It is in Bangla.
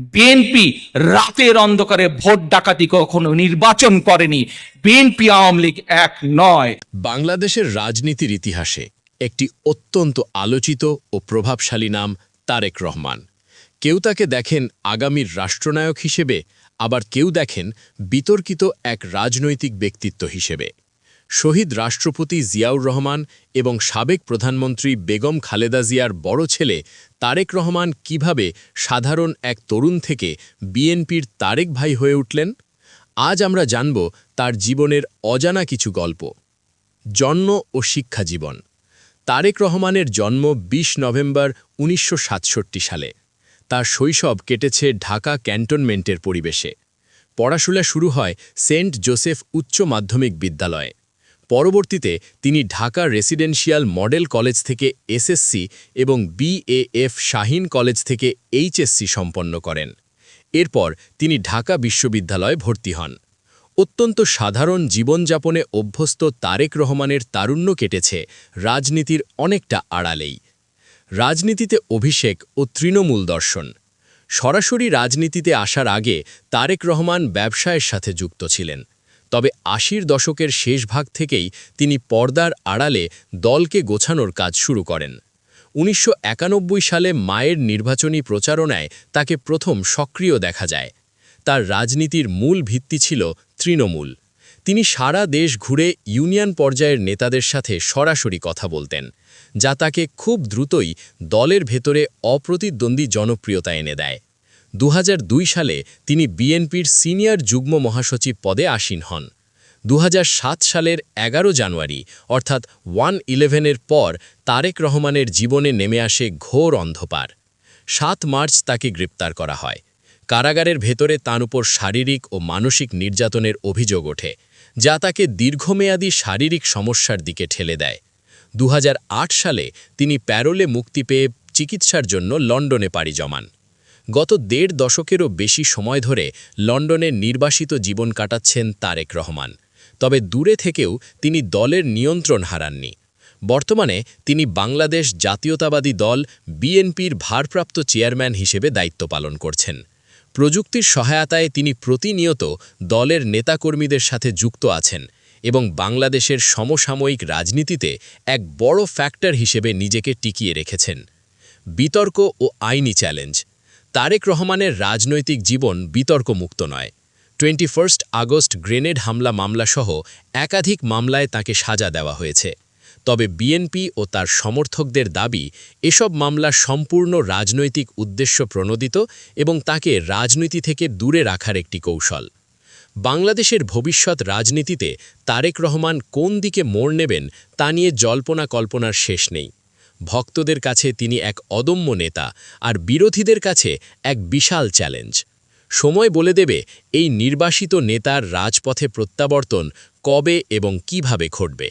বিএনপি রাতের অন্ধকারে ভোট ডাকাতি কখনো নির্বাচন করেনি। বিএনপি আওয়ামী লীগ এক নয়। বাংলাদেশের রাজনীতির ইতিহাসে একটি অত্যন্ত আলোচিত ও প্রভাবশালী নাম তারেক রহমান। কেউ তাকে দেখেন আগামীর রাষ্ট্রনায়ক হিসেবে, আবার কেউ দেখেন বিতর্কিত এক রাজনৈতিক ব্যক্তিত্ব হিসেবে। শহীদ রাষ্ট্রপতি জিয়াউর রহমান এবং সাবেক প্রধানমন্ত্রী বেগম খালেদা জিয়ার বড় ছেলে তারেক রহমান কীভাবে সাধারণ এক তরুণ থেকে বিএনপির তারেক ভাই হয়ে উঠলেন? আজ আমরা জানব তার জীবনের অজানা কিছু গল্প। জন্ম ও শিক্ষা জীবন। তারেক রহমানের জন্ম ২০ নভেম্বর উনিশশো সাতষট্টি সালে। তার শৈশব কেটেছে ঢাকা ক্যান্টনমেন্টের পরিবেশে। পড়াশোনা শুরু হয় সেন্ট জোসেফ উচ্চ মাধ্যমিক বিদ্যালয়ে। পরবর্তীতে তিনি ঢাকা রেসিডেন্সিয়াল মডেল কলেজ থেকে এসএসসি এবং বিএএফ শাহিন কলেজ থেকে এইচএসসি সম্পন্ন করেন। এরপর তিনি ঢাকা বিশ্ববিদ্যালয়ে ভর্তি হন। অত্যন্ত সাধারণ জীবনযাপনে অভ্যস্ত তারেক রহমানের তারুণ্য কেটেছে রাজনীতির অনেকটা আড়ালেই। রাজনীতিতে অভিষেক ও তৃণমূল দর্শন। সরাসরি রাজনীতিতে আসার আগে তারেক রহমান ব্যবসায়ের সাথে যুক্ত ছিলেন। তবে আশির দশকের শেষ ভাগ থেকেই তিনি পর্দার আড়ালে দলকে গোছানোর কাজ শুরু করেন। উনিশশো একানব্বই সালে মায়ের নির্বাচনী প্রচারণায় তাকে প্রথম সক্রিয় দেখা যায়। তার রাজনীতির মূল ভিত্তি ছিল তৃণমূল। তিনি সারা দেশ ঘুরে ইউনিয়ন পর্যায়ের নেতাদের সাথে সরাসরি কথা বলতেন, যা তাকে খুব দ্রুতই দলের ভেতরে অপ্রতিদ্বন্দ্বী জনপ্রিয়তা এনে দেয়। দু হাজার দুই সালে তিনি বিএনপির সিনিয়র যুগ্ম মহাসচিব পদে আসীন হন। দু হাজার সাত সালের এগারো জানুয়ারি, অর্থাৎ ওয়ান ইলেভেনের পর তারেক রহমানের জীবনে নেমে আসে ঘোর অন্ধকার। সাত মার্চ তাকে গ্রেপ্তার করা হয়। কারাগারের ভেতরে তাঁর উপর শারীরিক ও মানসিক নির্যাতনের অভিযোগ ওঠে, যা তাকে দীর্ঘমেয়াদী শারীরিক সমস্যার দিকে ঠেলে দেয়। দু হাজার আট সালে তিনি প্যারোলে মুক্তি পেয়ে চিকিৎসার জন্য লন্ডনে পাড়ি জমান। গত দেড় দশকেরও বেশি সময় ধরে লন্ডনে নির্বাসিত জীবন কাটাচ্ছেন তারেক রহমান। তবে দূরে থেকেও তিনি দলের নিয়ন্ত্রণ হারাননি। বর্তমানে তিনি বাংলাদেশ জাতীয়তাবাদী দল বিএনপির ভারপ্রাপ্ত চেয়ারম্যান হিসেবে দায়িত্ব পালন করছেন। প্রযুক্তির সহায়তায় তিনি প্রতিনিয়ত দলের নেতাকর্মীদের সাথে যুক্ত আছেন এবং বাংলাদেশের সমসাময়িক রাজনীতিতে এক বড় ফ্যাক্টর হিসেবে নিজেকে টিকিয়ে রেখেছেন। বিতর্ক ও আইনি চ্যালেঞ্জ তারেক রহমানের রাজনৈতিক জীবন বিতর্কমুক্ত নয়। টোয়েন্টি ফার্স্ট আগস্ট গ্রেনেড হামলা মামলাসহ একাধিক মামলায় তাকে সাজা দেওয়া হয়েছে। তবে বিএনপি ও তার সমর্থকদের দাবি, এসব মামলা সম্পূর্ণ রাজনৈতিক উদ্দেশ্য প্রণোদিত এবং তাকে রাজনীতি থেকে দূরে রাখার একটি কৌশল। বাংলাদেশের ভবিষ্যৎ রাজনীতিতে তারেক রহমান কোন দিকে মোড় নেবেন তা নিয়ে জল্পনা কল্পনার শেষ নেই। ভক্তদের কাছে তিনি এক অদম্য নেতা আর বিরোধীদের কাছে এক বিশাল চ্যালেঞ্জ। সময় বলে দেবে এই নির্বাসিত নেতার রাজপথে প্রত্যাবর্তন কবে এবং কীভাবে ঘটবে।